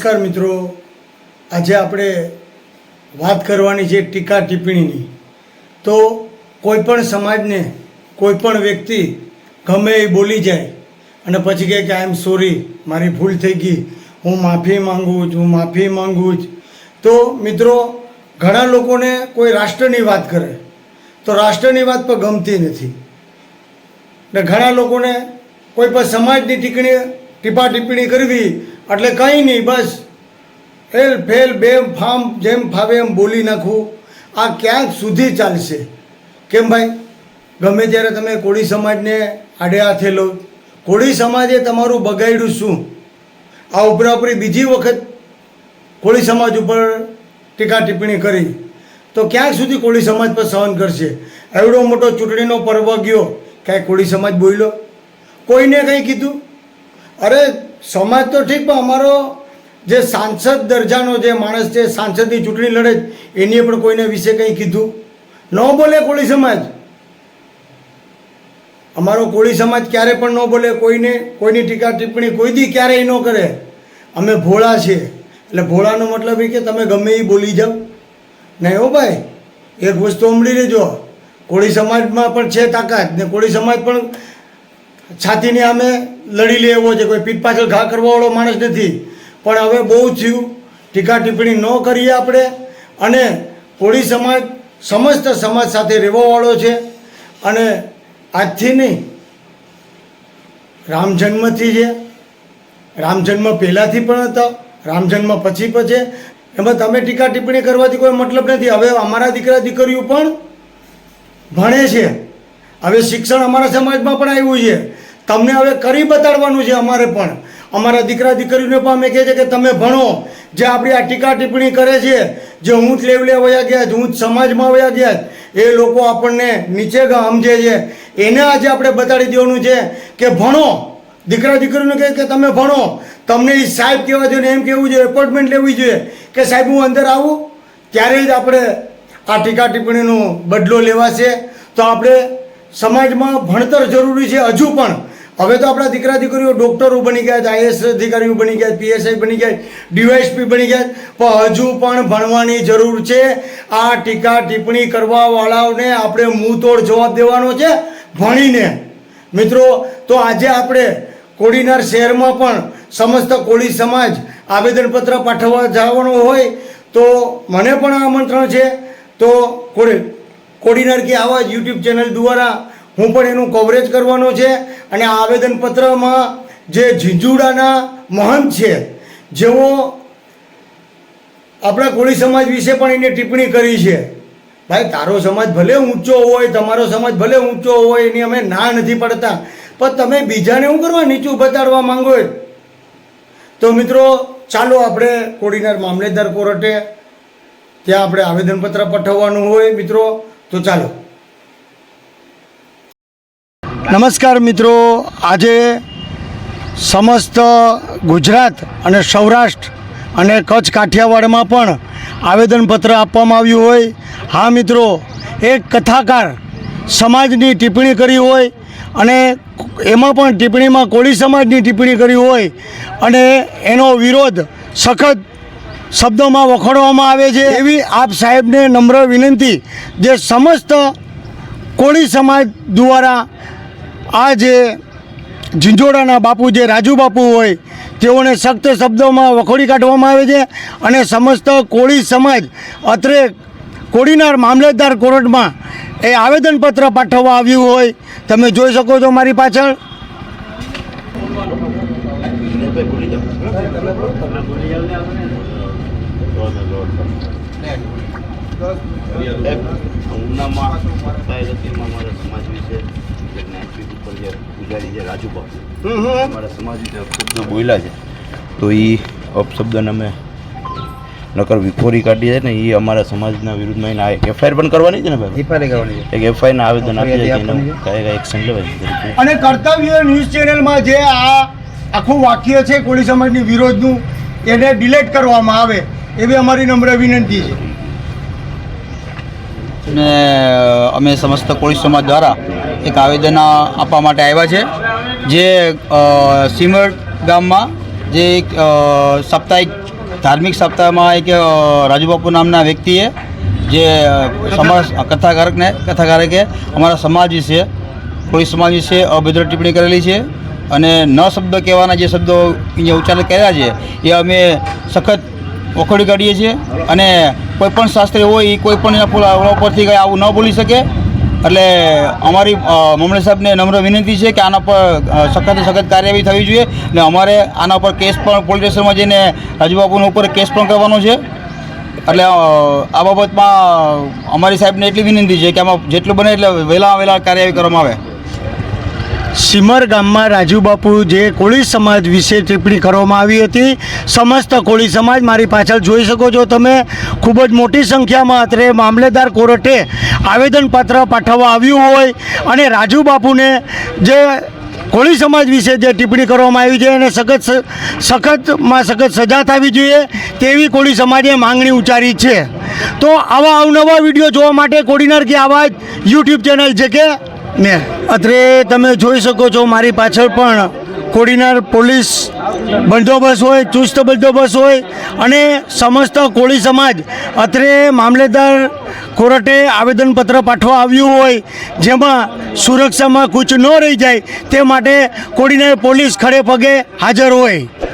નમસ્કાર મિત્રો. આજે આપણે વાત કરવાની છે ટીકા ટિપ્પણીની. તો કોઈ પણ સમાજને, કોઈ પણ વ્યક્તિ ગમે એ બોલી જાય અને પછી કહે કે આઈ એમ સોરી મારી ભૂલ થઈ ગઈ. હું માફી માંગુ છું હું માફી માંગુ છું. તો મિત્રો, ઘણા લોકોને કોઈ રાષ્ટ્રની વાત કરે, તો રાષ્ટ્રની વાત પણ ગમતી નથી. ને ઘણા લોકોને કોઈ પણ સમાજની ટીકણી, ટીપા ટિપ્પણી કરવી એટલે કંઈ નહીં, બસ. ફેલ ફેલ બે ફામ, જેમ ફાવે એમ બોલી નાખવું આ ક્યાંક સુધી ચાલશે? કેમ ભાઈ? ગમે ત્યારે તમે કોળી સમાજને આડે હાથે લો. કોળી સમાજે તમારું બગાડ્યું શું? આ ઉપરાઉપરી બીજી વખત કોળી સમાજ ઉપર ટીકા ટિપ્પણી કરી. તો ક્યાંક સુધી કોળી સમાજ પર સહન કરશે? એવડો મોટો ચૂંટણીનો પર્વ ગયો. કાંઈ કોળી સમાજ બોલ્યો? કોઈને કંઈ કીધું? અરે સમાજ તો ઠીક, પણ અમારો જે સાંસદ દરજાનો જે માણસ છે, સાંસદની ચૂંટણી લડે એની પણ કોઈને વિશે કંઈ કીધું ન બોલે કોળી સમાજ. અમારો કોળી સમાજ ક્યારે પણ ન બોલે, કોઈને, કોઈની ટીકા ટિપ્પણી કોઈ દી ક્યારેય ન કરે. અમે ભોળા છીએ. એટલે ભોળાનો મતલબ એ કે તમે ગમે એ બોલી જાઓ. નહીં હો ભાઈ, એક વસ્તુ સાંભળી લેજો કોળી સમાજમાં પણ છે તાકાત ને કોળી સમાજ પણ છાતીની અમે લડી લે એવો છે, કોઈ પીઠ પાછળ ઘા કરવાવાળો માણસ નથી. પણ હવે બહુ થયું. ટીકા ટિપ્પણી ન કરીએ આપણે. અને કોળી સમાજ, સમસ્ત સમાજ સાથે રહેવાવાળો છે. અને આજથી નહીં, રામ જન્મથી છે. રામ જન્મ પહેલાંથી પણ હતા, રામ જન્મ પછી પણ છે. એમાં તમે ટીકા ટિપ્પણી કરવાથી કોઈ મતલબ નથી. હવે અમારા દીકરા દીકરીઓ પણ ભણે છે. હવે શિક્ષણ અમારા સમાજમાં પણ આવ્યું છે. તમને હવે કરી બતાડવાનું છે અમારે પણ. અમારા દીકરા દીકરીઓને પણ અમે કહે છે કે તમે ભણો. જે આપણી આ ટીકા ટિપ્પણી કરે છે જે ઊંચ લેવલે વયા ગયા છે ઊંચ સમાજમાં વયા ગયા છે, એ લોકો આપણને નીચે સમજે છે. એને આજે આપણે બતાડી દેવાનું છે કે ભણો. દીકરા દીકરીઓને કહે કે તમે ભણો. તમને એ સાહેબ કહેવા જોઈએ એમ કહેવું જોઈએ એપોઇન્ટમેન્ટ લેવી જોઈએ કે સાહેબ હું અંદર આવું? ત્યારે જ આપણે આ ટીકા ટિપ્પણીનો બદલો લેવાશે. તો આપણે સમાજમાં ભણતર જરૂરી છે હજુ પણ. હવે તો આપણા દીકરા દીકરીઓ ડૉક્ટરો બની ગયા છે આઈએસ અધિકારીઓ બની ગયા પીએસઆઈ બની ગયા ડીવાયએસપી બની ગયા પણ હજુ પણ ભણવાની જરૂર છે. આ ટીકા ટિપ્પણી કરવાવાળાઓને આપણે મુંહતોડ જવાબ દેવાનો છે ભણીને. મિત્રો, તો આજે આપણે કોડીનાર શહેરમાં પણ સમસ્ત કોળી સમાજ આવેદનપત્ર પાઠવવા જવાનું હોય તો મને પણ આમંત્રણ છે. તો કોડી કોડીનાર કે આવા યુટ્યુબ ચેનલ દ્વારા હું પણ એનું કવરેજ કરવાનો છે અને આ આવેદનપત્રમાં જે ઝીંઝુડાના મહંત છે, જેઓ આપણા કોળી સમાજ વિશે પણ એની ટિપ્પણી કરી છે. ભાઈ, તારો સમાજ ભલે ઊંચો હોય, તમારો સમાજ ભલે ઊંચો હોય, એની અમે ના નથી પડતા. પણ તમે બીજાને શું કરવા નીચું બતાડવા માંગો તો મિત્રો, ચાલો આપણે કોડીનાર મામલેદાર કોર્ટે ત્યાં આપણે આવેદનપત્ર પઠવવાનું હોય મિત્રો. તો ચાલો. નમસ્કાર મિત્રો. આજે સમસ્ત ગુજરાત અને સૌરાષ્ટ્ર અને કચ્છ કાઠિયાવાડમાં પણ આવેદનપત્ર આપવામાં આવ્યું હોય. હા મિત્રો, એક કથાકાર સમાજની ટિપ્પણી કરી હોય અને એમાં પણ ટિપ્પણીમાં કોળી સમાજની ટિપ્પણી કરી હોય અને એનો વિરોધ સખત શબ્દોમાં વખોડવામાં આવે છે. એવી આપ સાહેબને નમ્ર વિનંતી, જે સમસ્ત કોળી સમાજ દ્વારા આ જે ઝીંઝોડાના બાપુ જે રાજુ બાપુ હોય, તેઓને સખ્ત શબ્દોમાં વખોડી કાઢવામાં આવે છે અને સમસ્ત કોળી સમાજ અત્રે કોડીનાર મામલતદાર કોર્ટમાં એ આવેદનપત્ર પાઠવવા આવ્યું હોય. તમે જોઈ શકો છો મારી પાછળ. સમાજ વિશે જ્ઞાનપીઠ ઉપર જે પૂજારી છે રાજુ અમારા સમાજ વિશે અપશબ્દો બોલ્યા છે. તો એ અપશબ્દને અમે નકર વિખોરી કાઢી છે ને એ અમારા સમાજના વિરુદ્ધમાં એને એફઆઈઆર પણ કરવાની છે ને ભાઈ? એફઆઈઆર કરવાની એક એફઆઈઆરના આવેદન આપી છે. કયા કાંઈ એક્શન લેવાય અને કર્તવ્ય ન્યૂઝ ચેનલમાં જે આ આખું વાક્ય છે કોળી સમાજની વિરોધનું એને ડિલેટ કરવામાં આવે એવી અમારી નમ્ર વિનંતી છે. ને અમે સમસ્ત કોળી સમાજ દ્વારા એક આવેદન આપવા માટે આવ્યા છે. જે સીમર ગામમાં જે એક સાપ્તાહિક, ધાર્મિક સપ્તાહમાં એક રાજુબાપુ નામના વ્યક્તિએ જે સમાજ કથાકારકને, કથાકારકે અમારા સમાજ વિશે કોળી સમાજ વિશે અભદ્ર ટિપ્પણી કરેલી છે. અને ન શબ્દ કહેવાના જે શબ્દો અહીંયા ઉચ્ચારણ કર્યા છે, એ અમે સખત વખોડી કાઢીએ છીએ. અને કોઈ પણ શાસ્ત્રી હોય એ કોઈ પણ ઉપરથી કંઈ આવું ન બોલી શકે. એટલે અમારી અ, સાહેબને નમ્ર વિનંતી છે કે આના પર સખત સખત કાર્યવાહી થવી જોઈએ અને અમારે આના પર કેસ પણ પોલીસ સ્ટેશનમાં જઈને રાજુબાબુના ઉપર કેસ પણ કરવાનો છે. એટલે આ બાબતમાં અમારી સાહેબને એટલી વિનંતી છે કે આમાં જેટલું બને એટલે વહેલા વહેલા કાર્યવાહી કરવામાં આવે. સિમર ગામમાં રાજુબાપુ જે કોળી સમાજ વિશે ટિપ્પણી કરવામાં આવી હતી. સમસ્ત કોળી સમાજ મારી પાછળ જોઈ શકો છો તમે. ખૂબ જ મોટી સંખ્યામાં અત્રે મામલેદાર કોર્ટે આવેદનપત્ર પાઠવવા આવ્યું હોય અને રાજુ બાપુને જે કોળી સમાજ વિશે જે ટિપ્પણી કરવામાં આવી છે એને સખત સખતમાં સખત સજા થવી જોઈએ તેવી કોળી સમાજે માંગણી ઉચ્ચારી છે. તો આવા અવનવા વીડિયો જોવા માટે કોડીનાર કે આવા યુટ્યુબ ચેનલ છે કે ને અત્રે તમે જોઈ શકો છો મારી પાછળ પણ કોડીનાર પોલીસ બંદોબસ્ત હોય, ચુસ્ત બંદોબસ્ત હોય અને સમસ્ત કોળી સમાજ અત્રે મામલેદાર કોર્ટે આવેદનપત્ર પાઠવા આવ્યું હોય, જેમાં સુરક્ષામાં કૂચ ન રહી જાય તે માટે કોડીનાર પોલીસ ખડે પગે હાજર હોય.